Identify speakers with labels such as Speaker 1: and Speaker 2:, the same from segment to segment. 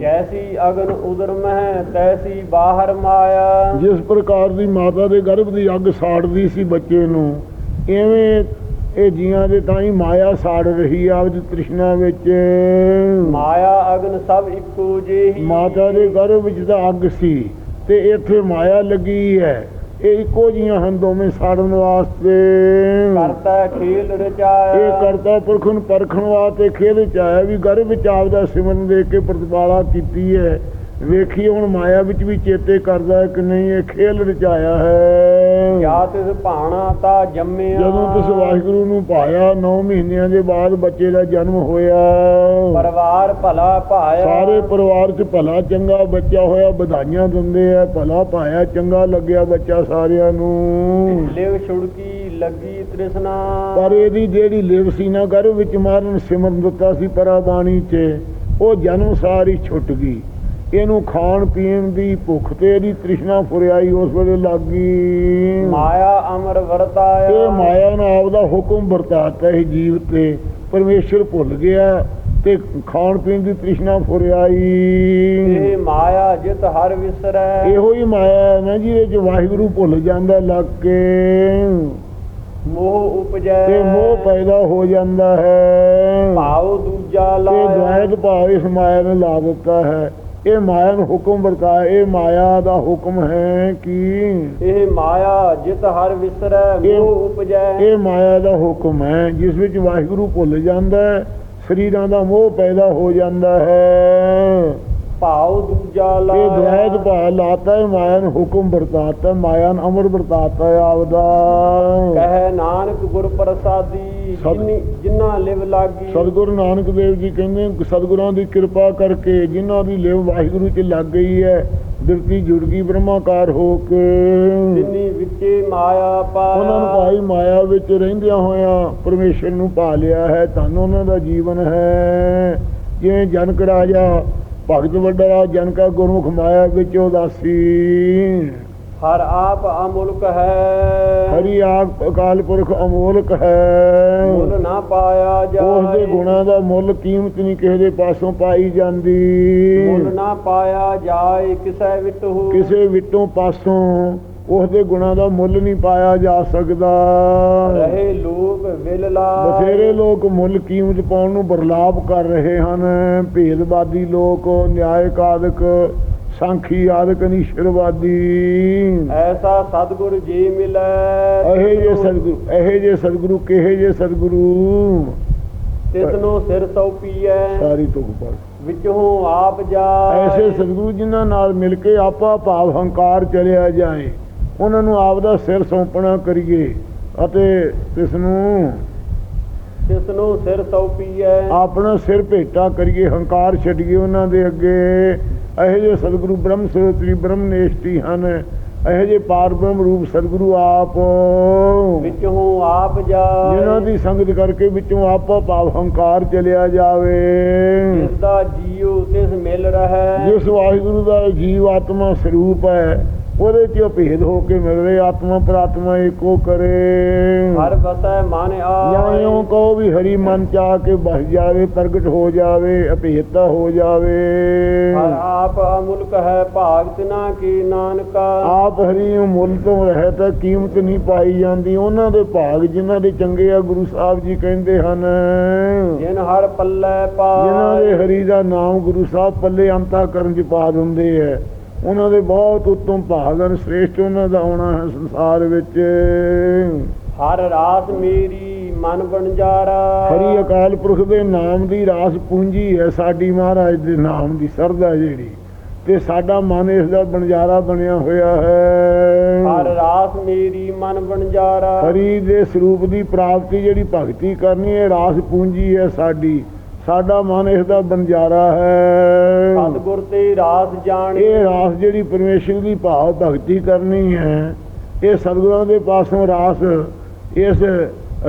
Speaker 1: ਜੈਸੀ ਅਗਨ ਉਦਰ ਮਹਿ ਤੈਸੀ ਬਾਹਰ ਮਾਇਆ।
Speaker 2: ਜਿਸ ਪ੍ਰਕਾਰ ਦੀ ਮਾਤਾ ਦੇ ਗਰਭ ਦੀ ਅੱਗ ਸਾੜਦੀ ਸੀ ਬੱਚੇ ਨੂੰ ਐਵੇਂ ਇਹ ਜੀਆਂ ਦੇ ਤਾਂ ਹੀ ਮਾਇਆ ਸਾੜ ਰਹੀ ਆ ਆਪਦੀ ਤ੍ਰਿਸ਼ਨਾ ਵਿੱਚ।
Speaker 1: ਮਾਇਆ ਅਗਨ ਸਭ ਇੱਕੋ ਜਿਹੀ।
Speaker 2: ਮਾਤਾ ਦੇ ਗਰਭ ਵਿੱਚ ਤਾਂ ਅੱਗ ਸੀ ਤੇ ਇੱਥੇ ਮਾਇਆ ਲੱਗੀ ਹੈ। ਇਹ ਇੱਕੋ ਜੀਆਂ ਹਨ ਦੋਵੇਂ ਸਾੜਨ ਵਾਸਤੇ।
Speaker 1: ਕਰਤਾ ਖੇਲ ਰਚਾਇਆ
Speaker 2: ਇਹ ਕਰਤਾ ਪੁਰਖ ਨੂੰ ਪਰਖਣ ਵਾਸਤੇ ਖੇਡ ਚ ਆਇਆ ਵੀ ਗਰਭ ਵਿੱਚ ਆਪਦਾ ਸਿਮਰਨ ਦੇ ਕੇ ਪ੍ਰਤਪਾਲਾ ਕੀਤੀ ਹੈ। ਵੇਖੀ ਹੁਣ ਮਾਇਆ ਵਿੱਚ ਵੀ ਚੇਤੇ ਕਰਦਾ ਕਿ ਨਹੀਂ ਇਹ ਖੇਲ ਰਚਾਇਆ ਹੈ।
Speaker 1: ਕਿਆ ਤਿਸ ਭਾਣਾ ਤਾ ਜੰਮਿਆ।
Speaker 2: ਜਦੋਂ ਤਿਸ ਵਾਹਿਗੁਰੂ ਨੂੰ ਪਾਇਆ 9 ਮਹੀਨਿਆਂ ਦੇ ਬਾਅਦ ਬੱਚੇ ਦਾ ਜਨਮ ਹੋਇਆ।
Speaker 1: ਪਰਿਵਾਰ ਭਲਾ ਭਾਇਆ।
Speaker 2: ਸਾਰੇ ਪਰਿਵਾਰ 'ਚ ਭਲਾ ਚੰਗਾ ਬੱਚਾ ਹੋਇਆ ਵਧਾਈਆਂ ਦਿੰਦੇ ਆ ਭਲਾ ਪਾਇਆ ਚੰਗਾ ਲੱਗਿਆ ਬੱਚਾ ਸਾਰਿਆਂ ਨੂੰ।
Speaker 1: ਲਿਵ ਛੁੜਕੀ ਲੱਗੀ ਤ੍ਰਿਸ਼ਨਾ।
Speaker 2: ਪਰ ਇਹਦੀ ਜਿਹੜੀ ਲਿਵ ਸੀ ਨਾ ਗਰਭ ਵਿੱਚ ਮਾਰਨ ਸਿਮਰਨ ਦਿੱਤਾ ਸੀ ਪਰਾਬਾਣੀ 'ਚ ਉਹ ਜਨਮ ਸਾਰੀ ਛੁੱਟ ਗਈ। ਇਹਨੂੰ ਖਾਣ ਪੀਣ ਦੀ ਭੁੱਖ ਤੇ ਇਹਦੀ ਤ੍ਰਿਸ਼ਨਾ ਫੁਰਿਆਈ ਉਸ ਵੇਲੇ ਲੱਗ
Speaker 1: ਮਾਇਆ ਅਮਰ ਵਰਤਾਇਆ।
Speaker 2: ਇਹ ਮਾਇਆ ਨੇ ਆਪਦਾ ਹੁਕਮ ਵਰਤਾਤਾ ਇਹ ਜੀਵ ਤੇ। ਪਰਮੇਸ਼ਰ ਭੁੱਲ ਗਿਆ ਤੇ ਖਾਣ ਪੀਣ ਦੀ ਤ੍ਰਿਸ਼ਨਾ
Speaker 1: ਇਹ
Speaker 2: ਫੁਰਿਆਈ
Speaker 1: ਮਾਇਆ ਜਿਤ ਹਰ ਵਿਸਰੈ।
Speaker 2: ਇਹੋ ਹੀ ਮਾਇਆ ਹੈ ਨਾ ਜਿਹਦੇ ਚ ਵਾਹਿਗੁਰੂ ਭੁੱਲ ਜਾਂਦਾ ਲੱਗ ਕੇ।
Speaker 1: ਮੋਹ ਉਪਜੈ।
Speaker 2: ਤੇ ਮੋਹ ਪੈਦਾ ਹੋ ਜਾਂਦਾ ਹੈ।
Speaker 1: ਭਾਉ ਦੂਜਾ
Speaker 2: ਤੇ
Speaker 1: ਲਾਇਆ।
Speaker 2: ਦੁਆਇਤ ਭਾਵ ਇਸ ਮਾਇਆ ਨੇ ਲਾ ਦਿੱਤਾ ਹੈ। ਇਹ ਮਾਇਆ ਨੂੰ ਹੁਕਮ ਵਰਤਾਇਆ ਇਹ ਮਾਇਆ ਦਾ ਹੁਕਮ ਹੈ ਕਿ?
Speaker 1: ਇਹ ਮਾਇਆ ਜਿਤ ਹਰ ਵਿਸਰੈ ਮੋਹ ਉਪਜੈ।
Speaker 2: ਇਹ ਮਾਇਆ ਦਾ ਹੁਕਮ ਹੈ ਜਿਸ ਵਿੱਚ ਵਾਹਿਗੁਰੂ ਭੁੱਲ ਜਾਂਦਾ ਹੈ ਸਰੀਰਾਂ ਦਾ ਮੋਹ ਪੈਦਾ ਹੋ ਜਾਂਦਾ ਹੈ।
Speaker 1: ਭਾਉ ਦੂਜਾ
Speaker 2: ਇਹ
Speaker 1: ਲਾਇਆ
Speaker 2: ਦੁਆਇਤ ਭਾਵ ਲਾਤਾ ਹੈ ਮਾਇਆ ਨੂੰ ਹੁਕਮ ਵਰਤਾਤਾ ਹੈ, ਮਾਇਆ ਨੂੰ ਅਮਰ ਵਰਤਾਤਾ ਹੈ ਆਪਦਾ
Speaker 1: ਕਹੈ ਨਾਨਕ ਗੁਰ ਪ੍ਰਸਾਦੀ ਜਿਨੀ ਜਿਨ੍ਹਾਂ ਲਿਵ ਲਾਗੀ।
Speaker 2: ਸਤਿਗੁਰੂ ਨਾਨਕ ਦੇਵ ਜੀ ਕਹਿੰਦੇ ਸਤਿਗੁਰਾਂ ਦੀ ਕਿਰਪਾ ਕਰਕੇ ਜਿਨ੍ਹਾਂ ਦੀ ਲਿਵ ਵਾਹਿਗੁਰੂ 'ਚ ਲੱਗ ਗਈ ਹੈ ਦਿਰਤੀ ਜੁੜ ਗਈ ਬ੍ਰਹਮਾਕਾਰ ਹੋ ਕੇ।
Speaker 1: ਜਿਨੀ ਵਿੱਚੇ ਮਾਇਆ ਪਾਇਆ
Speaker 2: ਉਹਨਾਂ ਨੂੰ ਭਾਈ ਮਾਇਆ ਵਿੱਚ ਰਹਿੰਦਿਆਂ ਹੋਇਆਂ ਪਰਮੇਸ਼ਰ ਨੂੰ ਪਾ ਲਿਆ ਹੈ ਧੰਨ ਉਹਨਾਂ ਦਾ ਜੀਵਨ ਹੈ। ਜਿਵੇਂ ਜਨਕ ਰਾਜਾ ਭਗਤ ਵੱਡਾ ਜਨਕਾ ਗੁਰਮੁਖ ਮਾਇਆ ਵਿੱਚ ਉਦਾਸੀ।
Speaker 1: ਹਰ ਆਪ ਅਮੁਲਕ ਹੈ।
Speaker 2: ਹਰੀ ਆਪ ਅਕਾਲ ਪੁਰਖ ਅਮੋਲਕ ਹੈ।
Speaker 1: ਮੁੱਲ ਨਾ ਪਾਇਆ
Speaker 2: ਉਸ ਦੇ
Speaker 1: ਜਾਏ
Speaker 2: ਗੁਣਾਂ ਦਾ ਮੁੱਲ ਕੀਮਤ ਨਹੀਂ ਕਿਸੇ ਦੇ ਪਾਸੋਂ ਪਾਈ ਜਾਂਦੀ।
Speaker 1: ਮੁੱਲ ਨਾ ਪਾਇਆ ਜਾਏ ਕਿਸੈ ਵਿਟਹੁ
Speaker 2: ਕਿਸੇ ਵਿੱਚੋਂ ਪਾਸੋਂ ਉਸ ਦੇ ਗੁਣਾਂ ਦਾ ਮੁੱਲ ਨਹੀਂ ਪਾਇਆ ਜਾ ਸਕਦਾ।
Speaker 1: ਰਹੇ ਲੋਕ ਵਿਲ ਲਾ
Speaker 2: ਬਥੇਰੇ ਲੋਕ ਮੁੱਲ ਕੀਮਤ ਪਾਉਣ ਨੂੰ ਬਰਲਾਪ ਕਰ ਰਹੇ ਹਨ। ਭੇਦਵਾਦੀ ਲੋਕ ਨਿਆਇਕ ਆਦਿਕ ਸਾਂਖੀ ਆਦਿਕ ਨਿਸ਼ਰਵਾਦੀ
Speaker 1: ਐਸਾ ਸਤਿਗੁਰ ਜੀ ਮਿਲੈ
Speaker 2: ਇਹ ਜੇ ਸਤਿਗੁਰੂ ਇਹ ਜੇ ਸਤਿਗੁਰੂ ਕਿਹੇ ਜੇ ਸਤਿਗੁਰੂ?
Speaker 1: ਤਿਸ ਨੂੰ ਸਿਰ ਸੌਪੀਐ
Speaker 2: ਸਾਰੀ ਤੁਕ ਪਰ
Speaker 1: ਵਿਚੋਂ ਆਪ ਜਾਏ।
Speaker 2: ਐਸੇ ਸਤਿਗੁਰੂ ਜਿਨ੍ਹਾਂ ਨਾਲ ਮਿਲ ਕੇ ਆਪਾ ਭਾਵ ਹੰਕਾਰ ਚਲਿਆ ਜਾਏ। ਉਹਨਾਂ ਨੂੰ ਆਪ ਦਾ ਸਿਰ ਸੌਂਪਣਾ ਕਰੀਏ ਅਤੇ ਇਸ ਨੂੰ
Speaker 1: ਤਿਸ ਨੂੰ ਸਿਰ ਸੌਪੀਐ।
Speaker 2: ਆਪਣਾ ਸਿਰ ਭੇਟਾ ਕਰੀਏ ਹੰਕਾਰ ਛੱਡੀਏ ਉਹਨਾਂ ਦੇ ਅੱਗੇ। ਇਹੋ ਜਿਹੇ ਸਤਿਗੁਰੂ ਬ੍ਰਹਮ ਸਰੋਤਰੀ ਬ੍ਰਹਮ ਨੇਸ਼ਟੀ ਹਨ। ਇਹੋ ਜਿਹੇ ਪਾਰ ਬ੍ਰਹਮ ਰੂਪ ਸਤਿਗੁਰੂ ਆਪ।
Speaker 1: ਵਿਚੋਂ ਆਪ ਜਾਏ।
Speaker 2: ਜਿਨ੍ਹਾਂ ਦੀ ਸੰਗਤ ਕਰਕੇ ਵਿੱਚੋਂ ਆਪਾ ਭਾਵ ਹੰਕਾਰ ਚਲਿਆ ਜਾਵੇ।
Speaker 1: ਜਿਸ ਦਾ ਜੀਉ ਤਿਸ ਮਿਲ ਰਹੈ।
Speaker 2: ਜਿਸ ਵਾਹਿਗੁਰੂ ਦਾ ਜੀਵ ਆਤਮਾ ਸਰੂਪ ਹੈ ਉਹਦੇ ਚ ਭੇਦ ਹੋ ਕੇ ਮਿਲ ਰਹੇ ਆਤਮਾ ਪ੍ਰਾਤਮਾ ਏਕੋ ਕਰੇ।
Speaker 1: ਹਰ ਵਸੈ ਮਨ ਆਏ।
Speaker 2: ਕਹੋ ਵੀ ਹਰੀ ਮਨ ਚਾ ਕੇ ਬਸ ਜਾਵੇ ਪ੍ਰਗਟ ਹੋ ਜਾਵੇ ਅਭੇਦਤਾ ਹੋ ਜਾਵੇ।
Speaker 1: ਹਰ ਆਪ ਅਮੁਲਕ ਹੈ ਭਾਗ ਤਿਨਾ ਕੀ ਨਾਨਕਾ।
Speaker 2: ਆਪ ਹਰੀ ਮੁੱਲ ਤੋਂ ਰਹਿ ਤਾਂ ਕੀਮਤ ਨਹੀਂ ਪਾਈ ਜਾਂਦੀ। ਉਹਨਾਂ ਦੇ ਭਾਗ ਜਿਨ੍ਹਾਂ ਦੇ ਚੰਗੇ ਆ ਗੁਰੂ ਸਾਹਿਬ ਜੀ ਕਹਿੰਦੇ ਹਨ।
Speaker 1: ਜਿਨ ਹਰ ਪੱਲੇ
Speaker 2: ਜਿਨ੍ਹਾਂ ਦੇ ਹਰੀ ਦਾ ਨਾਮ ਗੁਰੂ ਸਾਹਿਬ ਪੱਲੇ ਅੰਤਾ ਕਰਨ ਚ ਪਾ ਦਿੰਦੇ ਐ ਉਹਨਾਂ ਦੇ ਬਹੁਤ ਉੱਤਮ ਭਾਗ ਹਨ ਸ੍ਰੇਸ਼ਟ ਉਹਨਾਂ ਦਾ ਆਉਣਾ ਹੈ ਸੰਸਾਰ ਵਿੱਚ।
Speaker 1: ਹਰ ਰਾਸ ਮੇਰੀ ਮਨ ਬਣਜਾਰਾ
Speaker 2: ਹਰੀ ਅਕਾਲ ਪੁਰਖ ਦੇ ਨਾਮ ਦੀ ਰਾਸ ਪੂੰਜੀ ਹੈ ਸਾਡੀ ਮਹਾਰਾਜ ਦੇ ਨਾਮ ਦੀ ਸਰਦਾ ਜਿਹੜੀ। ਤੇ ਸਾਡਾ ਮਨ ਇਸ ਦਾ ਬਣਜਾਰਾ ਬਣਿਆ ਹੋਇਆ
Speaker 1: ਹਰ
Speaker 2: ਹੈ
Speaker 1: ਰਾਸ ਮੇਰੀ ਮਨ ਬਣਜਾਰਾ
Speaker 2: ਹਰੀ ਦੇ ਸਰੂਪ ਦੀ ਪ੍ਰਾਪਤੀ ਜਿਹੜੀ ਭਗਤੀ ਕਰਨੀ ਹੈ ਰਾਸ ਪੂੰਜੀ ਹੈ ਸਾਡੀ। ਸਾਡਾ ਮਨ ਇਸ ਦਾ ਬਣਜਾਰਾ ਹੈ
Speaker 1: ਸਤਿਗੁਰ ਤੇ ਰਾਸ ਜਾਣੀ।
Speaker 2: ਇਹ ਰਾਸ ਜਿਹੜੀ ਪਰਮੇਸ਼ਰ ਦੀ ਭਾਵ ਭਗਤੀ ਕਰਨੀ ਹੈ ਇਹ ਸਤਿਗੁਰਾਂ ਦੇ ਪਾਸੋਂ ਰਾਸ ਇਸ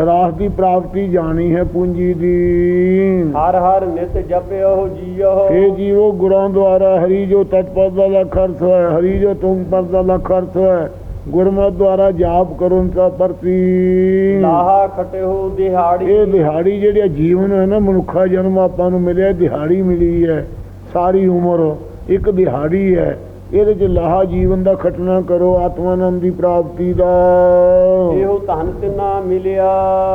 Speaker 2: ਰਾਸ ਦੀ ਪ੍ਰਾਪਤੀ ਜਾਣੀ ਹੈ ਪੂੰਜੀ ਦੀ।
Speaker 1: ਹਰ ਹਰ ਨਿਤ ਜਪਿਓ ਜੀਓ।
Speaker 2: ਇਹ ਜੀਵੋ ਗੁਰਾਂ ਦੁਆਰਾ ਹਰੀ ਜੋ ਤਤਪਦ ਦਾ ਲਖ ਅਰਥ ਹੈ ਹਰੀ ਜੋ ਤੁਮ ਪਦ ਦਾ ਲਖ ਅਰਥ ਹੈ। ਗੁਰਮਤਿ ਦੁਆਰਾ ਜਾਪ ਕਰੋ ਤਾਂ ਪ੍ਰਤੀ।
Speaker 1: ਲਾਹਾ ਖਟਿਓ ਦਿਹਾੜੀ।
Speaker 2: ਇਹ ਦਿਹਾੜੀ ਜਿਹੜੀ ਜੀਵਨ ਹੈ ਨਾ ਮਨੁੱਖਾ ਜਨਮ ਆਪਾਂ ਨੂੰ ਮਿਲਿਆ ਦਿਹਾੜੀ ਮਿਲੀ ਹੈ ਸਾਰੀ ਉਮਰ। ਇੱਕ ਦਿਹਾੜੀ ਹੈ ਇਹਦੇ ਚ ਲਾਹਾ ਜੀਵਨ ਦਾ ਖਟਣਾ ਕਰੋ ਆਤਮਾਨੰਦ ਦੀ ਪ੍ਰਾਪਤੀ ਦਾ।
Speaker 1: ਇਹੋ ਧਨ ਤਿਨਾ ਮਿਲਿਆ?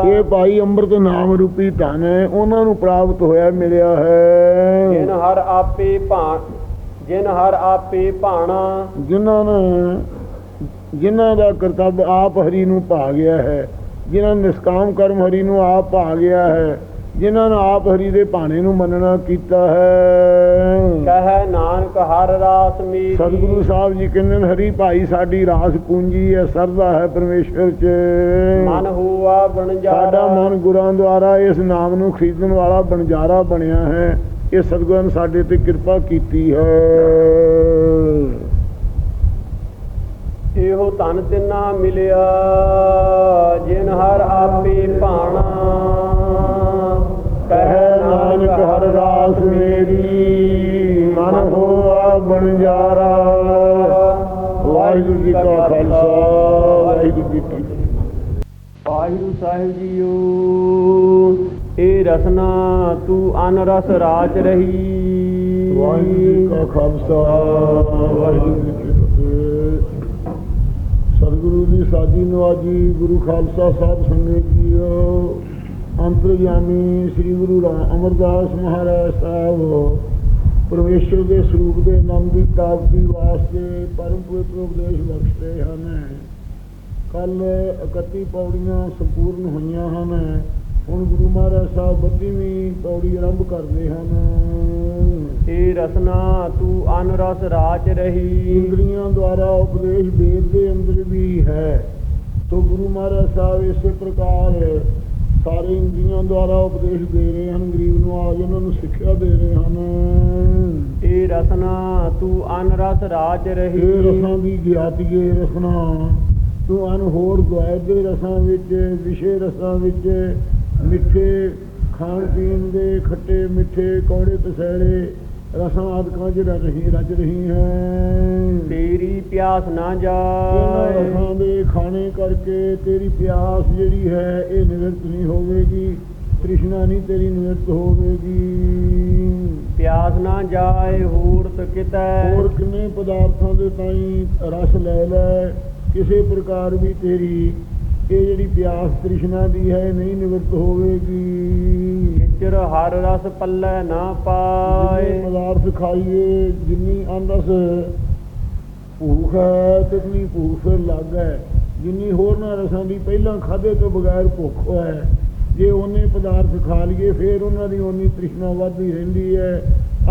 Speaker 2: ਇਹ ਭਾਈ ਅੰਮ੍ਰਿਤ ਨਾਮ ਰੂਪੀ ਧਨ ਹੈ ਉਹਨਾਂ ਨੂੰ ਪ੍ਰਾਪਤ ਹੋਇਆ ਮਿਲਿਆ ਹੈ।
Speaker 1: ਜਿਨ ਹਰ ਆਪੇ ਭਾਣ ਜਿਨ ਹਰ ਆਪੇ ਭਾਣਾ।
Speaker 2: ਜਿਨ੍ਹਾਂ ਨੇ ਜਿਨ੍ਹਾਂ ਦਾ ਕਰਤੱਵ ਆਪ ਹਰੀ ਨੂੰ ਭਾ ਗਿਆ ਹੈ ਜਿਨ੍ਹਾਂ ਨਿਸਕਾਮ ਕਰਮ ਹਰੀ ਨੂੰ ਆਪ ਭਾ ਗਿਆ ਹੈ ਜਿਨ੍ਹਾਂ ਨੇ ਆਪ ਹਰੀ ਦੇ ਭਾਣੇ ਨੂੰ ਮੰਨਣਾ ਕੀਤਾ ਹੈ।
Speaker 1: ਕਹੈ ਨਾਨਕ ਹਰ ਰਾਸ ਮੇਰੀ।
Speaker 2: ਸਤਿਗੁਰੂ ਸਾਹਿਬ ਜੀ ਕਹਿੰਦੇ ਨੇ ਹਰੀ ਭਾਈ ਸਾਡੀ ਰਾਸ ਪੂੰਜੀ ਹੈ ਸਰਦਾ ਹੈ ਪਰਮੇਸ਼ਰ ਚ।
Speaker 1: ਮਨ ਹੋਆ ਬਣਜਾਰਾ।
Speaker 2: ਸਾਡਾ ਮਨ ਗੁਰਾਂ ਦੁਆਰਾ ਇਸ ਨਾਮ ਨੂੰ ਖਰੀਦਣ ਵਾਲਾ ਬਣਜਾਰਾ ਬਣਿਆ ਹੈ। ਇਹ ਸਤਿਗੁਰਾਂ ਨੇ ਸਾਡੇ ਤੇ ਕਿਰਪਾ ਕੀਤੀ ਹੈ।
Speaker 1: ਇਹੋ ਧਨ ਤਿਨਾ ਮਿਲਿਆ ਜਿਨ ਹਰ ਆਪੇ ਭਾਣਾ।
Speaker 2: ਕਹਿ ਨਾਨਕ ਹਰ ਰਾਸ ਮੇਰੀ ਮਨ ਹੋਆ ਬਣਜਾਰਾ ਵਾਹਿਗੁਰੂ ਜੀ ਕਾ ਖਾਲਸਾ ਵਾਹਿਗੁਰੂ ਜੀ ਕੀ
Speaker 1: ਵਾਹਿਗੁਰੂ ਸਾਹਿਬ ਜੀਓ ਇਹ ਰਸਨਾ ਤੂੰ ਅਨ ਰਸ ਰਾਚ ਰਹੀ।
Speaker 2: ਵਾਹਿਗੁਰੂ ਜੀ ਕਾ ਖਾਲਸਾ ਵਾਹਿਗੁਰੂ ਜੀ ਸਤਿਗੁਰੂ ਦੀ ਸਾਜੀ ਨਵਾਜੀ, ਗੁਰੂ ਖਾਲਸਾ ਸਾਹਿਬ ਸੰਗਤ ਜੀਓ। ਅੰਤਰਯਾਮੀ ਸ੍ਰੀ ਗੁਰੂ ਰਾਮ ਅਮਰਦਾਸ ਮਹਾਰਾਜ ਸਾਹਿਬ। ਪਰਮੇਸ਼ਰ ਦੇ ਸਰੂਪ ਦੇ ਨਾਮ ਦੀ ਪ੍ਰਾਪਤੀ ਵਾਸਤੇ ਪਰਮ ਪਵਿੱਤਰ ਉਪਦੇਸ਼ ਬਖਸ਼ਦੇ ਹਨ। ਕੱਲ 31 ਪੌੜੀਆਂ ਸੰਪੂਰਨ ਹੋਈਆਂ ਹਨ। ਹੁਣ ਗੁਰੂ ਮਹਾਰਾਜ ਸਾਹਿਬ 32ਵੀਂ ਪੌੜੀ ਆਰੰਭ ਕਰਦੇ ਹਨ।
Speaker 1: ਇਹ ਰਸਨਾ ਤੂੰ ਅਨ ਰਸ ਰਾਚ ਰਹੀ।
Speaker 2: ਇੰਦਰੀਆਂ ਦੁਆਰਾ ਉਪਦੇਸ਼ ਵੇਦ ਦੇ ਅੰਦਰ ਵੀ ਹੈ। ਤੋ ਗੁਰੂ ਮਹਾਰਾਜ ਸਾਹਿਬ ਇਸੇ ਪ੍ਰਕਾਰ ਸਾਰੇ ਇੰਦਰੀਆਂ ਦੁਆਰਾ ਉਪਦੇਸ਼ ਦੇ ਰਹੇ ਹਨ ਗਰੀਬ ਨੂੰ ਆਜ ਉਹਨਾਂ ਨੂੰ ਸਿੱਖਿਆ ਦੇ ਰਹੇ ਹਨ।
Speaker 1: ਇਹ ਰਸਨਾ ਤੂੰ ਅਨ ਰਸ ਰਾਚ ਰਹੀ।
Speaker 2: ਇਹ ਰਸਾਂ ਦੀ ਗਿਆਤੀਏ ਰਸਨਾ। ਤੂੰ ਅਨ ਹੋਰ ਦੁਆਇ ਦੇ ਰਸਾਂ ਵਿੱਚ ਵਿਸ਼ੇ ਰਸਾਂ ਵਿੱਚ ਮਿੱਠੇ ਖਾਣ ਪੀਣ ਦੇ ਖੱਟੇ ਮਿੱਠੇ ਕੌੜੇ ਤਸੈੜੇ ਰਸਾਂ ਆਦਿਕਾਂ 'ਚ ਰਚ ਰਹੀ ਰਚ ਰਹੀ ਹੈ।
Speaker 1: ਤੇਰੀ ਪਿਆਸ ਨਾ ਜਾਏ।
Speaker 2: ਰਸਾਂ ਦੇ ਖਾਣੇ ਕਰਕੇ ਤੇਰੀ ਪਿਆਸ ਜਿਹੜੀ ਹੈ ਇਹ ਨਿਵਰਤ ਨਹੀਂ ਹੋਵੇਗੀ। ਤ੍ਰਿਸ਼ਨਾ ਨਹੀਂ ਤੇਰੀ ਨਿਵਰਤ ਹੋਵੇਗੀ।
Speaker 1: ਪਿਆਸ ਨਾ ਜਾਏ ਹੂਰਤ ਕਿਤੈ।
Speaker 2: ਹੋਰ ਕਿੰਨੇ ਪਦਾਰਥਾਂ ਦੇ ਤਾਈਂ ਰਸ ਲੈ ਲੈ ਕਿਸੇ ਪ੍ਰਕਾਰ ਵੀ ਤੇਰੀ ਇਹ ਜਿਹੜੀ ਪਿਆਸ ਤ੍ਰਿਸ਼ਨਾ ਦੀ ਹੈ ਨਹੀਂ ਨਿਵਰਤ ਹੋਵੇਗੀ।
Speaker 1: ਹਰ ਰਸ ਪੱਲੇ ਨਾ ਪਾਏ।
Speaker 2: ਪਦਾਰਥ ਖਾਈਏ, ਜਿੰਨੀ ਅੰਦਸ ਭੂਖ ਹੈ ਤਿੰਨੀ ਭੂਖ ਫਿਰ ਲੱਗ। ਹੈ ਜਿੰਨੀ ਹੋਰ ਨਾ ਰਸਾਂ ਦੀ ਪਹਿਲਾਂ ਖਾਦੇ ਤੋਂ ਬਗੈਰ ਭੁੱਖ ਹੈ ਜੇ ਉਹਨੇ ਪਦਾਰਥ ਖਾ ਲਈਏ, ਫਿਰ ਉਹਨਾਂ ਦੀ ਓਨੀ ਤ੍ਰਿਸ਼ਨਾ ਵੱਧਦੀ ਰਹਿੰਦੀ ਹੈ,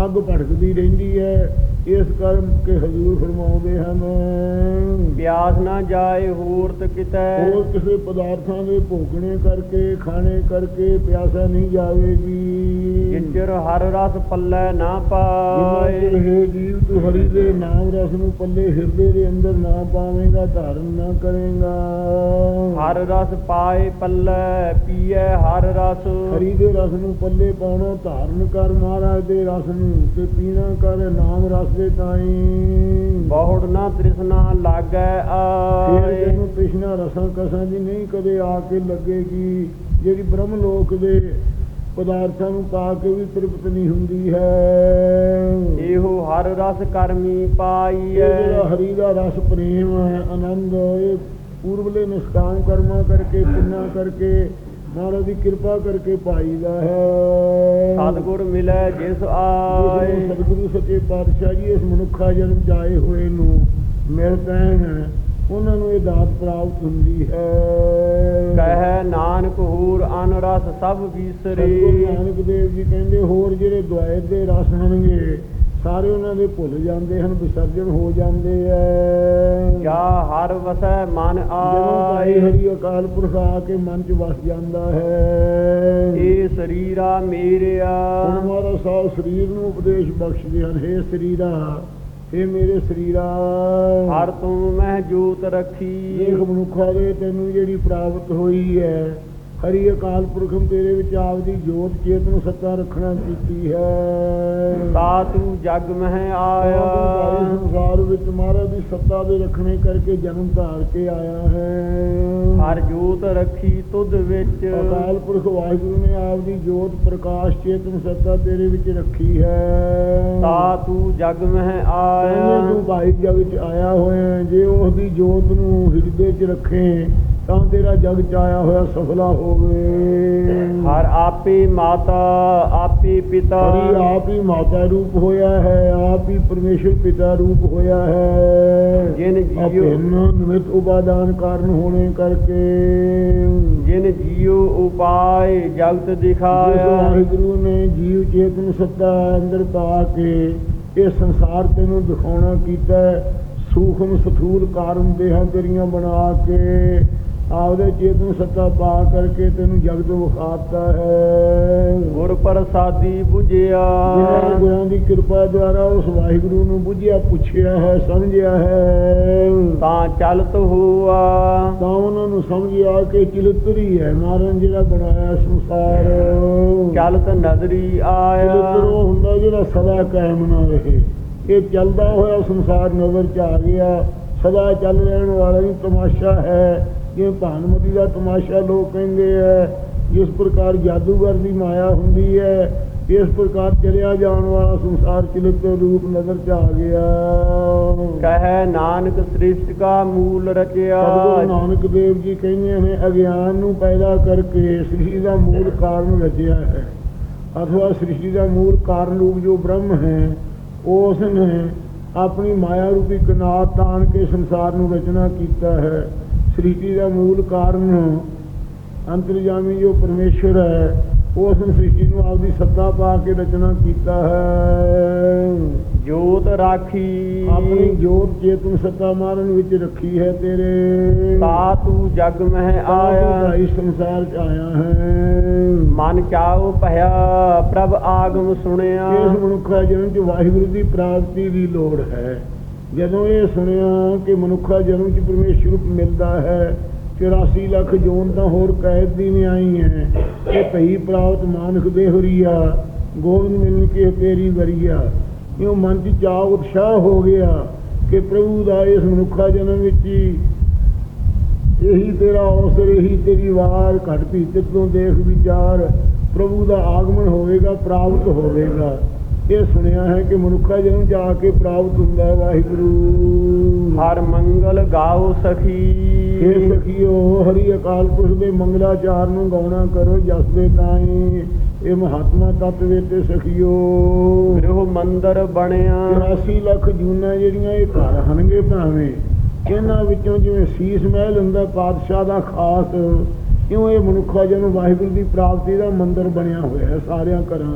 Speaker 2: ਅੱਗ ਭੜਕਦੀ ਰਹਿੰਦੀ ਹੈ। ਇਸ ਕਰਮ ਕੇ ਹਜ਼ੂਰ ਫਰਮਾਉਂਦੇ ਹਨ।
Speaker 1: ਪਿਆਸ ਨਾ ਜਾਏ ਹੂਰਤ ਕਿਤੈ।
Speaker 2: ਹੋਰ ਕਿਸੇ ਪਦਾਰਥਾਂ ਦੇ ਭੋਗਣੇ ਕਰਕੇ ਖਾਣੇ ਕਰਕੇ ਪਿਆਸਾ ਨਹੀਂ ਜਾਵੇਗੀ।
Speaker 1: ਵਿਚਰ ਹਰ ਰਸ ਪੱਲੇ ਨਾ ਪਾਏ।
Speaker 2: ਚਿਰ ਹੈ ਜੀਵ ਤੂੰ ਹਰੀ ਦੇ ਨਾਮ ਰਸ ਨੂੰ ਪੱਲੇ ਹਿਰਦੇ ਦੇ ਅੰਦਰ ਨਾ ਪਾਵੇਂਗਾ ਧਾਰਨ ਨਾ ਕਰੇਗਾ।
Speaker 1: ਹਰ ਰਸ ਪਾਏ ਪੱਲੇ ਪੀਏ ਹਰ ਰਸ।
Speaker 2: ਹਰੀ ਦੇ ਰਸ ਨੂੰ ਪੱਲੇ ਪਾਉਣਾ ਧਾਰਨ ਕਰ ਮਹਾਰਾਜ ਦੇ ਰਸ ਨੂੰ ਤੇ ਪੀਣਾ ਕਰ ਨਾਮ ਰਸ ਦੇ ਤਾਈਂ।
Speaker 1: ਬਹੁੜ ਨਾ ਤ੍ਰਿਸ਼ਨਾ ਲਾਗੈ ਆਏ।
Speaker 2: ਤੈਨੂੰ ਤ੍ਰਿਸ਼ਨਾ ਰਸਾਂ ਕਸਾਂ ਦੀ ਨਹੀਂ ਕਦੇ ਆ ਕੇ ਲੱਗੇਗੀ। ਜਿਹੜੀ ਬ੍ਰਹਮ ਲੋਕ ਦੇ ਪਦਾਰਥਾਂ ਨੂੰ ਪਾ ਕੇ ਵੀ ਤ੍ਰਿਪਤ ਨਹੀਂ ਹੁੰਦੀ ਹੈ।
Speaker 1: ਇਹੋ ਹਰ ਰਸ ਕਰਮੀ
Speaker 2: ਇਹ
Speaker 1: ਪਾਈਐ
Speaker 2: ਜਿਹੜਾ ਹਰੀ ਦਾ ਰਸ ਪ੍ਰੇਮ ਹੈ ਆਨੰਦ ਇਹ ਪੂਰਬਲੇ ਨਿਸ਼ਕਾਮ ਕਰਮਾਂ ਕਰਕੇ ਪੁੰਨਾ ਕਰਕੇ ਮਹਾਰਾਜ ਦੀ ਕਿਰਪਾ ਕਰਕੇ ਪਾਈਦਾ ਹੈ।
Speaker 1: ਸਤਿਗੁਰ ਮਿਲੈ ਜਿਸ ਆਏ।
Speaker 2: ਸਤਿਗੁਰੂ ਸੱਚੇ ਪਾਤਸ਼ਾਹ ਜੀ ਇਸ ਮਨੁੱਖਾ ਜਨਮ ਜਾਏ ਹੋਏ ਨੂੰ ਮਿਲ ਪੈਣ। ਉਹਨਾਂ ਨੂੰ ਇਹ ਦਾਤ ਪ੍ਰਾਪਤ ਹੁੰਦੀ ਹੈ।
Speaker 1: ਕਹਿ ਨਾਨਕ ਹੂਰ ਅਨ ਰਸ ਸਭ ਵਿਸਰੇ।
Speaker 2: ਨਾਨਕ ਦੇਵ ਜੀ ਕਹਿੰਦੇ ਹੋਰ ਜਿਹੜੇ ਦੁਆਇਤ ਦੇ ਰਸ ਹਨਗੇ ਸਾਰੇ ਉਹਨਾਂ ਦੇ ਭੁੱਲ ਜਾਂਦੇ ਹਨ ਵਿਸਰਜਨ ਹੋ ਜਾਂਦੇ ਐ।
Speaker 1: ਜਾ ਹਰ ਵਸੈ ਮਨ ਆਏ।
Speaker 2: ਹਰੀ ਅਕਾਲ ਪੁਰਖ ਆ ਕੇ ਮਨ ਚ ਵਸ ਜਾਂਦਾ ਹੈ।
Speaker 1: ਇਹ ਸਰੀਰਾ ਮੇਰਿਆ।
Speaker 2: ਹੁਣ ਮਹਾਰਾਜ ਸਾਹਿਬ ਸਰੀਰ ਨੂੰ ਉਪਦੇਸ਼ ਬਖਸ਼ਦੇ ਹਨ हे ਸਰੀਰਾ हे ਮੇਰੇ ਸਰੀਰਾ।
Speaker 1: ਹਰ ਤੂੰ ਮਹਿ ਜੋਤ ਰੱਖੀ।
Speaker 2: ਦੇਖ ਮਨੁੱਖਾ ਦੇ ਤੈਨੂੰ ਜਿਹੜੀ ਪ੍ਰਾਪਤ ਹੋਈ ਹੈ ਹਰੀ ਅਕਾਲ ਪੁਰਖਮ ਤੇਰੇ ਵਿੱਚ ਆਪਦੀ ਜੋਤ ਚੇਤਨ ਸੱਤਾ ਰੱਖਣਾ ਕੀਤੀ ਹੈ।
Speaker 1: ਤਾ ਤੂੰ ਜਗ ਮਹਿ
Speaker 2: ਆਇਆ। ਸੰਸਾਰ ਵਿੱਚ ਮਹਾਰਾਜ ਦੀ ਸੱਤਾ ਦੇ ਰੱਖਣੇ ਕਰਕੇ ਜਨਮ ਧਾਰ ਕੇ ਆਇਆ ਹੈ।
Speaker 1: ਹਰ ਜੋਤ ਰੱਖੀ ਤੁਧ ਵਿੱਚ।
Speaker 2: ਅਕਾਲ ਪੁਰਖ ਵਾਹਿਗੁਰੂ ਨੇ ਆਪਦੀ ਜੋਤ ਪ੍ਰਕਾਸ਼ ਚੇਤਨ ਸੱਤਾ ਤੇਰੇ ਵਿੱਚ ਰੱਖੀ ਹੈ।
Speaker 1: ਤਾ ਤੂੰ ਜਗ ਮਹਿ ਆਇਆ।
Speaker 2: ਤੂੰ ਭਾਈ ਜਗ ਚ ਆਇਆ ਹੋਇਆ। ਜੇ ਉਸ ਦੀ ਜੋਤ ਨੂੰ ਹਿਰਦੇ ਚ ਰੱਖੇ ਤਾਂ ਤੇਰਾ ਜਗ ਚ ਆਇਆ ਹੋਇਆ ਸਫਲਾ ਹੋਵੇ।
Speaker 1: ਹਰ ਆਪੇ ਮਾਤਾ ਆਪੇ ਪਿਤਾ।
Speaker 2: ਹਰੀ ਆਪ ਹੀ ਮਾਤਾ ਰੂਪ ਹੋਇਆ ਹੈ ਆਪ ਹੀ ਪਰਮੇਸ਼ਰ ਪਿਤਾ ਰੂਪ ਹੋਇਆ ਹੈ।
Speaker 1: ਜਿਨ ਜੀਉ
Speaker 2: ਨਿਮਿਤ ਉਪਾਦਾਨ ਕਾਰਨ ਹੋਣੇ ਕਰਕੇ।
Speaker 1: ਜਿਨ ਜੀਉ ਉਪਾਏ ਜਗਤ ਦਿਖਾਇਆ।
Speaker 2: ਵਾਹਿਗੁਰੂ ਨੇ ਜੀਵ ਚੇਤਨ ਸੱਤਾ ਅੰਦਰ ਪਾ ਕੇ ਇਹ ਸੰਸਾਰ ਤੈਨੂੰ ਦਿਖਾਉਣਾ ਕੀਤਾ। ਸੂਖਮ ਸਥੂਲ ਕਾਰਨ ਦੇਹਾਂ ਤੇਰੀਆਂ ਬਣਾ ਕੇ। ਆਪਦੇ ਚੇਤਨ ਸੱਤਾ ਪਾ ਕਰਕੇ ਤੈਨੂੰ ਜਗਤ ਵਿਖਾਤਾ ਹੈ।
Speaker 1: ਗੁਰ ਪ੍ਰਸਾਦੀ ਬੁਝਿਆ।
Speaker 2: ਜਿਨ੍ਹਾਂ ਗੁਰਾਂ ਦੀ ਕਿਰਪਾ ਦੁਆਰਾ ਉਸ ਵਾਹਿਗੁਰੂ ਨੂੰ ਬੁੱਝਿਆ ਪੁੱਛਿਆ ਹੈ ਸਮਝਿਆ ਹੈ।
Speaker 1: ਤਾਂ ਚਲਤ ਹੋਆ।
Speaker 2: ਤਾਂ ਉਹਨਾਂ ਨੂੰ ਸਮਝਿਆ ਕਿ ਚਿਲਤਰੀ ਹੈ ਮਾਰਨ ਜਿਹੜਾ ਬਣਾਇਆ ਸੰਸਾਰ।
Speaker 1: ਚਲਤ ਨਜ਼ਰੀ ਆਇਆ।
Speaker 2: ਚਿਲਤਰ ਉਹ ਹੁੰਦਾ ਜਿਹੜਾ ਸਦਾ ਕਾਇਮ ਨਾ ਰਹੇ। ਇਹ ਚੱਲਦਾ ਹੋਇਆ ਸੰਸਾਰ ਨਜ਼ਰ ਚ ਆ ਗਿਆ। ਸਦਾ ਚੱਲ ਰਹਿਣ ਵਾਲਾ ਹੀ ਤਮਾਸ਼ਾ ਹੈ। ਜਿਵੇਂ ਭਾਨਮਤੀ ਦਾ ਤਮਾਸ਼ਾ ਲੋਕ ਕਹਿੰਦੇ ਹੈ ਜਿਸ ਪ੍ਰਕਾਰ ਜਾਦੂਗਰ ਦੀ ਮਾਇਆ ਹੁੰਦੀ ਹੈ ਇਸ ਪ੍ਰਕਾਰ ਚਲਿਆ ਜਾਣ ਵਾਲਾ ਸੰਸਾਰ ਚਿਲਤਰ ਰੂਪ ਨਜ਼ਰ ਚ ਆ ਗਿਆ।
Speaker 1: ਕਹੈ ਨਾਨਕ ਸ੍ਰਿਸ਼ਟ ਕਾ ਮੂਲ ਰਚਿਆ।
Speaker 2: ਸਤਿਗੁਰੂ ਨਾਨਕ ਦੇਵ ਜੀ ਕਹਿੰਦੇ ਨੇ ਅਗਿਆਨ ਨੂੰ ਪੈਦਾ ਕਰਕੇ ਸ੍ਰਿਸ਼ਟੀ ਦਾ ਮੂਲ ਕਾਰਨ ਰਚਿਆ ਹੈ। ਅਥਵਾ ਸ੍ਰਿਸ਼ਟੀ ਦਾ ਮੂਲ ਕਾਰਨ ਰੂਪ ਜੋ ਬ੍ਰਹਮ ਹੈ ਉਸ ਨੇ ਆਪਣੀ ਮਾਇਆ ਰੂਪੀ ਕਨਾਤ ਤਾਣ ਕੇ ਸੰਸਾਰ ਨੂੰ ਰਚਨਾ ਕੀਤਾ ਹੈ। ਸ੍ਰਿਸ਼ਟੀ ਦਾ ਮੂਲ ਕਾਰਨ ਅੰਤਰਜਾਮੀ ਜੋ ਪਰਮੇਸ਼ਰ ਹੈ ਉਸ ਨੇ ਸ੍ਰਿਸ਼ਟੀ ਨੂੰ ਆਪਦੀ ਸੱਤਾ ਪਾ ਕੇ ਰਚਨਾ ਕੀਤਾ ਹੈ।
Speaker 1: ਜੋਤ ਰਾਖੀ।
Speaker 2: ਆਪਣੀ ਜੋਤ ਚੇਤਨ ਸੱਤਾ ਮਾਰਨ ਵਿੱਚ ਰੱਖੀ ਹੈ ਤੇਰੇ।
Speaker 1: ਤਾ ਤੂੰ ਜਗ ਮਹਿ
Speaker 2: ਆਇਆ
Speaker 1: ਆਇਆ।
Speaker 2: ਇਸ ਸੰਸਾਰ ਚ ਆਇਆ ਹੈ।
Speaker 1: ਮਨ ਚਾਉ ਭਇਆ ਪ੍ਰਭ ਆਗਮ ਸੁਣਿਆ।
Speaker 2: ਇਸ ਮਨੁੱਖਾ ਜਨਮ ਚ ਵਾਹਿਗੁਰੂ ਦੀ ਪ੍ਰਾਪਤੀ ਦੀ ਲੋੜ ਹੈ। ਜਦੋਂ ਇਹ ਸੁਣਿਆ ਕਿ ਮਨੁੱਖਾ ਜਨਮ ਚ ਪਰਮੇਸ਼ਰ ਮਿਲਦਾ ਹੈ 84 ਲੱਖ ਜੋਨ ਤਾਂ ਹੋਰ ਕੈਦ ਦੀ ਨਹੀਂ ਆਈ ਹੈ। ਇਹ ਭਈ ਪ੍ਰਾਪਤ ਮਾਨਖ ਦੇ ਹਰੀਆ, ਗੋਬਿੰਦ ਮਿਲਨ ਕੇ ਤੇਰੀ ਵਰੀਆ। ਇਹ ਮਨ ਚ ਚਾਅ ਉਤਸ਼ਾਹ ਹੋ ਗਿਆ ਕਿ ਪ੍ਰਭੂ ਦਾ ਇਸ ਮਨੁੱਖਾ ਜਨਮ ਵਿੱਚ ਹੀ ਇਹੀ ਤੇਰਾ ਅਵਸਰ, ਇਹੀ ਤੇਰੀ ਵਾਰ ਘਟ ਭੀਤਰ ਤੋਂ ਦੇਖ ਵਿਚਾਰ ਪ੍ਰਭੂ ਦਾ ਆਗਮਨ ਹੋਵੇਗਾ, ਪ੍ਰਾਪਤ ਹੋਵੇਗਾ। ਇਹ ਸੁਣਿਆ ਹੈ ਕਿ ਮਨੁੱਖਾ ਜਨਮ ਜਾ ਕੇ ਪ੍ਰਾਪਤ ਹੁੰਦਾ ਹੈ ਵਾਹਿਗੁਰੂ।
Speaker 1: ਹਰ ਮੰਗਲ ਗਾਓ ਸਖੀ।
Speaker 2: ਇਹ ਸਖੀਓ ਹਰੀ ਅਕਾਲ ਪੁਰਖ ਦੇ ਮੰਗਲਾਚਾਰ ਨੂੰ ਗਾਉਣਾ ਕਰੋ ਜਸ ਦੇ ਤਾਈ। ਇਹ ਮਹਾਤਮਾ ਤਤ ਵੇ ਤੇ ਸਖੀਓ।
Speaker 1: ਗ੍ਰਹ ਮੰਦਰ ਬਣਿਆ।
Speaker 2: 84 ਲੱਖ ਜੂਨਾਂ ਜਿਹੜੀਆਂ ਇਹ ਘਰ ਹਨਗੇ ਭਾਵੇਂ ਇਹਨਾਂ ਵਿੱਚੋਂ ਜਿਵੇਂ ਸੀਸ ਮਹਿਲ ਹੁੰਦਾ ਪਾਤਸ਼ਾਹ ਦਾ ਖਾਸ ਕਿਉਂ ਇਹ ਮਨੁੱਖਾ ਜਨਮ ਵਾਹਿਗੁਰੂ ਦੀ ਪ੍ਰਾਪਤੀ ਦਾ ਮੰਦਰ ਬਣਿਆ ਹੋਇਆ ਹੈ ਸਾਰਿਆਂ ਘਰਾਂ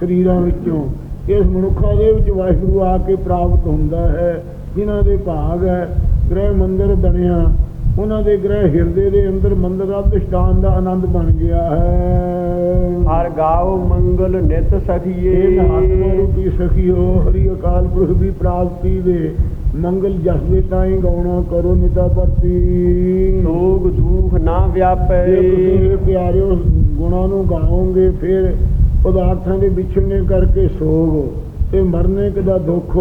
Speaker 2: ਸਰੀਰਾਂ ਵਿੱਚੋਂ। ਇਸ ਮਨੁੱਖਾ ਦੇ ਵਿੱਚ ਵਾਹਿਗੁਰੂ ਆ ਕੇ ਪ੍ਰਾਪਤ ਹੁੰਦਾ ਹੈ ਜਿਨ੍ਹਾਂ ਦੇ ਭਾਗ ਹੈ ਗ੍ਰਹਿ ਮੰਦਰ ਬਣਿਆ ਉਹਨਾਂ ਦੇ ਗ੍ਰਹਿ ਹਿਰਦੇ ਦੇ ਅੰਦਰ ਮੰਦਰ ਅਧਿਸ਼ਠਾਨ ਦਾ ਆਨੰਦ ਬਣ ਗਿਆ ਹੈ।
Speaker 1: ਹਰ ਗਾਓ ਮੰਗਲ ਨਿਤ
Speaker 2: ਇਹ
Speaker 1: ਸਖੀਏ
Speaker 2: ਮਹਾਤਮਾ ਰੂਪੀ ਸਖੀਓ ਹਰੀ ਅਕਾਲ ਪੁਰਖ ਦੀ ਪ੍ਰਾਪਤੀ ਦੇ ਮੰਗਲ ਜਸ ਦੇ ਤਾਈਂ ਗਾਉਣਾ ਕਰੋ ਨਿਤਾ ਪਰਤੀ
Speaker 1: ਸੋਗ ਦੁਖ ਨਾ ਵਿਆਪੈ।
Speaker 2: ਜੇ ਤੁਸੀਂ ਪਿਆਰਿਓ ਗੁਣਾਂ ਨੂੰ ਗਾਓਗੇ ਫਿਰ ਪਦਾਰਥਾਂ ਦੇ ਵਿਛੜਨੇ ਕਰਕੇ ਸੋਗ ਤੇ ਮਰਨੇ ਕਦਾ ਦੁੱਖ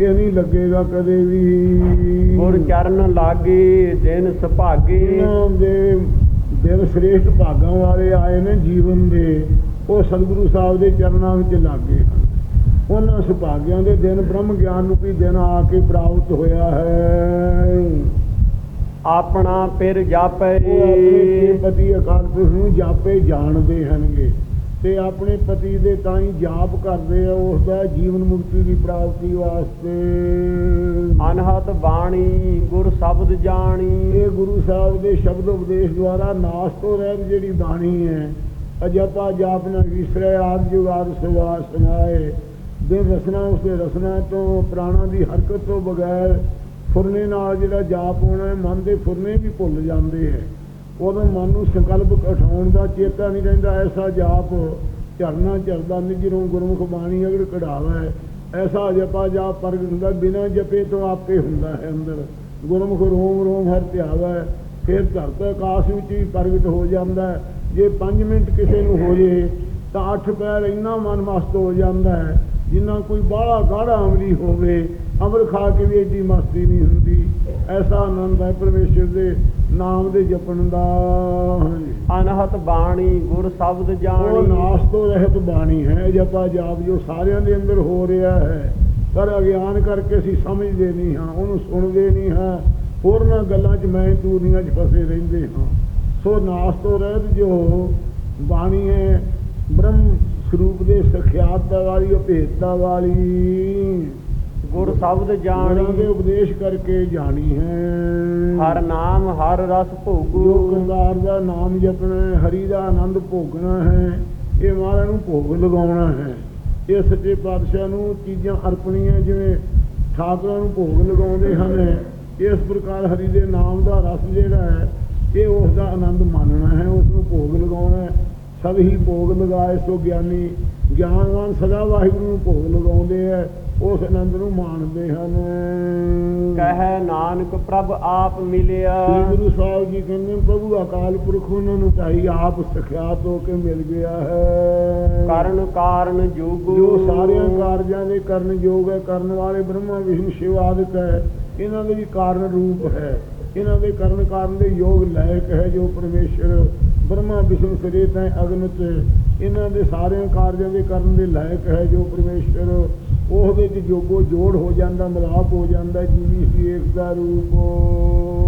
Speaker 2: ਇਹ ਨਹੀਂ ਲੱਗੇਗਾ ਕਦੇ ਵੀ।
Speaker 1: ਗੁਰ ਚਰਨ ਲਾਗੇ ਦਿਨ ਸੁਭਾਗੇ।
Speaker 2: ਇਹਨਾਂ ਦੇ ਦਿਨ ਸ੍ਰੇਸ਼ਟ ਭਾਗਾਂ ਵਾਲੇ ਆਏ ਨੇ ਜੀਵਨ ਦੇ ਉਹ ਸਤਿਗੁਰੂ ਸਾਹਿਬ ਦੇ ਚਰਨਾਂ ਵਿੱਚ ਲੱਗੇ ਹਨ। ਉਹਨਾਂ ਸੁਭਾਗਿਆਂ ਦੇ ਦਿਨ ਬ੍ਰਹਮ ਗਿਆਨ ਰੂਪੀ ਦਿਨ ਆ ਕੇ ਪ੍ਰਾਪਤ ਹੋਇਆ ਹੈ।
Speaker 1: ਆਪਣਾ ਪਿਰ ਜਾਪੈ।
Speaker 2: ਪਤੀ ਅਕਾਲ ਪੁਰਖ ਨੂੰ ਜਾਪੇ ਜਾਣਦੇ ਹਨਗੇ ਤੇ ਆਪਣੇ ਪਤੀ ਦੇ ਤਾਂ ਹੀ ਜਾਪ ਕਰਦੇ ਆ ਉਸ ਦਾ ਜੀਵਨ ਮੁਕਤੀ ਦੀ ਪ੍ਰਾਪਤੀ ਵਾਸਤੇ।
Speaker 1: ਅਨਹਤ ਬਾਣੀ ਗੁਰ ਸ਼ਬਦ ਜਾਣੀ।
Speaker 2: ਇਹ ਗੁਰੂ ਸਾਹਿਬ ਦੇ ਸ਼ਬਦ ਉਪਦੇਸ਼ ਦੁਆਰਾ ਨਾਸ ਤੋਂ ਰਹਿਤ ਜਿਹੜੀ ਬਾਣੀ ਹੈ ਅਜਪਾ ਜਾਪ ਨਾ ਵਿਸਰੇ ਆਦ ਜੁਗਾਦ ਸਵਾ ਸਮਾਏ ਦੇ ਰਸਨਾ ਉਸੇ ਰਸਨਾ ਤੋਂ ਪ੍ਰਾਣਾ ਦੀ ਹਰਕਤ ਤੋਂ ਬਗੈਰ ਫੁਰਨੇ ਨਾਲ ਜਿਹੜਾ ਜਾਪ ਹੋਣਾ ਮਨ ਦੇ ਫੁਰਨੇ ਵੀ ਭੁੱਲ ਜਾਂਦੇ ਹੈ। ਉਦੋਂ ਮਨ ਨੂੰ ਸੰਕਲਪ ਉਠਾਉਣ ਦਾ ਚੇਤਾ ਨਹੀਂ ਰਹਿੰਦਾ, ਐਸਾ ਜਾਪ ਝਰਨਾ ਝਰਦਾ ਨਿਜਰੋਂ ਗੁਰਮੁਖ ਬਾਣੀ ਅਗਰ ਕਢਾਵੇ, ਐਸਾ ਜਪਾ ਜਾਪ ਪ੍ਰਗਟ ਹੁੰਦਾ, ਬਿਨਾਂ ਜਪੇ ਤੋਂ ਆਪੇ ਹੁੰਦਾ ਹੈ ਅੰਦਰ। ਗੁਰਮੁਖ ਰੋਮ ਰੋਮ ਹਰ ਧਿਆਵੇ, ਫਿਰ ਧਰਤ ਆਕਾਸ਼ ਵਿੱਚ ਵੀ ਪ੍ਰਗਟ ਹੋ ਜਾਂਦਾ ਹੈ। ਜੇ 5 ਮਿੰਟ ਕਿਸੇ ਨੂੰ ਹੋ ਜੇ, ਤਾਂ ਅੱਠ ਪੈਰ ਇੰਨਾ ਮਨ ਮਸਤ ਹੋ ਜਾਂਦਾ ਹੈ, ਜਿੰਨਾ ਕੋਈ ਬਾਹਲਾ ਗਾੜਾ ਅਮਲੀ ਹੋਵੇ, ਅਮਰ ਖਾ ਕੇ ਵੀ ਐਡੀ ਮਸਤੀ ਨਹੀਂ ਹੁੰਦੀ। ਐਸਾ ਆਨੰਦ ਹੈ ਪਰਮੇਸ਼ਰ ਦੇ ਨਾਮ ਦੇ ਜਪਣ ਦਾ
Speaker 1: ਅਨਹਤ ਬਾਣੀ ਗੁਰ ਸ਼ਬਦ
Speaker 2: ਉਹ
Speaker 1: ਜਾਣੀ
Speaker 2: ਨਾਸ ਤੋਂ ਰਹਿਤ ਬਾਣੀ ਹੈ ਜਪਾ ਜਾਪ ਜੋ ਸਾਰਿਆਂ ਦੇ ਅੰਦਰ ਹੋ ਰਿਹਾ ਹੈ। ਪਰ ਅਗਿਆਨ ਕਰਕੇ ਅਸੀਂ ਸਮਝਦੇ ਨਹੀਂ ਹਾਂ ਉਹਨੂੰ ਸੁਣਦੇ ਨਹੀਂ ਹਾਂ। ਹੋਰਨਾਂ ਗੱਲਾਂ 'ਚ ਮੈਂ ਤੂਰੀਆਂ 'ਚ ਫਸੇ ਰਹਿੰਦੇ ਹਾਂ। ਸੋ ਨਾਸ ਤੋਂ ਰਹਿਤ ਜੋ ਬਾਣੀ ਹੈ ਬ੍ਰਹਮ ਸਰੂਪ ਦੇ ਸਖਿਆਤਾ ਵਾਲੀ ਅਭੇਦਤਾ ਵਾਲੀ।
Speaker 1: ਗੁਰ ਸ਼ਬਦ
Speaker 2: ਗੁਰਾਂ ਦੇ
Speaker 1: ਜਾਣੀ
Speaker 2: ਉਪਦੇਸ਼ ਕਰਕੇ ਜਾਣੀ ਹੈ।
Speaker 1: ਹਰ ਨਾਮ, ਹਰ ਰਸ
Speaker 2: ਜੋ
Speaker 1: ਭੋਗੂ
Speaker 2: ਦਾ ਨਾਮ ਜਪਣਾ ਹੈ, ਹਰੀ ਦਾ ਆਨੰਦ ਭੋਗਣਾ ਹੈ, ਇਹ ਮਹਾਰਾਜ ਨੂੰ ਭੋਗ ਲਗਾਉਣਾ ਹੈ। ਇਹ ਸੱਚੇ ਪਾਤਸ਼ਾਹ ਨੂੰ ਚੀਜ਼ਾਂ ਅਰਪਣੀਆਂ ਜਿਵੇਂ ਠਾਕੁਰਾਂ ਨੂੰ ਭੋਗ ਲਗਾਉਂਦੇ ਹਨ, ਇਸ ਪ੍ਰਕਾਰ ਹਰੀ ਦੇ ਨਾਮ ਦਾ ਰਸ ਜਿਹੜਾ ਹੈ, ਇਹ ਉਸ ਦਾ ਆਨੰਦ ਮਾਣਨਾ ਹੈ, ਉਸ ਨੂੰ ਭੋਗ ਲਗਾਉਣਾ ਹੈ। ਸਭ ਹੀ ਭੋਗ ਲਗਾਏ ਸੋ ਗਿਆਨੀ, ਗਿਆਨਵਾਨ ਸਦਾ ਵਾਹਿਗੁਰੂ ਨੂੰ ਭੋਗ ਲਗਾਉਂਦੇ ਹੈ। ਉਸ ਆਨੰਦ ਨੂੰ ਮਾਣਦੇ ਹਨ।
Speaker 1: ਕਹੈ ਨਾਨਕ ਪ੍ਰਭ ਆਪ ਮਿਲਿਆ।
Speaker 2: ਸ੍ਰੀ ਗੁਰੂ ਸਾਹਿਬ ਜੀ ਕਹਿੰਦੇ ਪ੍ਰਭੂ ਅਕਾਲ ਪੁਰਖ ਉਹਨਾਂ ਨੂੰ ਭਾਈ ਆਪ ਸਖਿਆਤ ਹੋ ਕੇ ਮਿਲ ਗਿਆ ਹੈ।
Speaker 1: ਕਰਨ ਕਾਰਨ ਜੋਗੂ।
Speaker 2: ਜੋ ਸਾਰਿਆਂ ਕਾਰਜਾਂ ਦੇ ਕਰਨ ਯੋਗ ਹੈ ਕਰਨ ਵਾਲੇ ਬ੍ਰਹਮਾ ਵਿਸ਼ਨੂੰ ਸ਼ਿਵ ਆਦਿਕ ਹੈ ਇਹਨਾਂ ਦੇ ਵੀ ਕਾਰਨ ਰੂਪ ਹੈ। ਇਹਨਾਂ ਦੇ ਕਰਨ ਕਾਰਨ ਦੇ ਯੋਗ ਲਾਇਕ ਹੈ ਜੋ ਪਰਮੇਸ਼ਰ ਬ੍ਰਹਮਾ ਵਿਸ਼ਨੂੰ ਸਰੇਤ ਹੈ ਅਗਨਿਤ ਇਹਨਾਂ ਦੇ ਸਾਰਿਆਂ ਕਾਰਜਾਂ ਦੇ ਕਰਨ ਦੇ ਲਾਇਕ ਹੈ ਜੋ ਪਰਮੇਸ਼ਰ ਉਹਦੇ ਚ ਜੋਗੋ ਜੋੜ ਹੋ ਜਾਂਦਾ ਮਿਲਾਪ ਹੋ ਜਾਂਦਾ ਜੀਵੀ ਸੀ ਏਕ ਦਾ ਰੂਪ।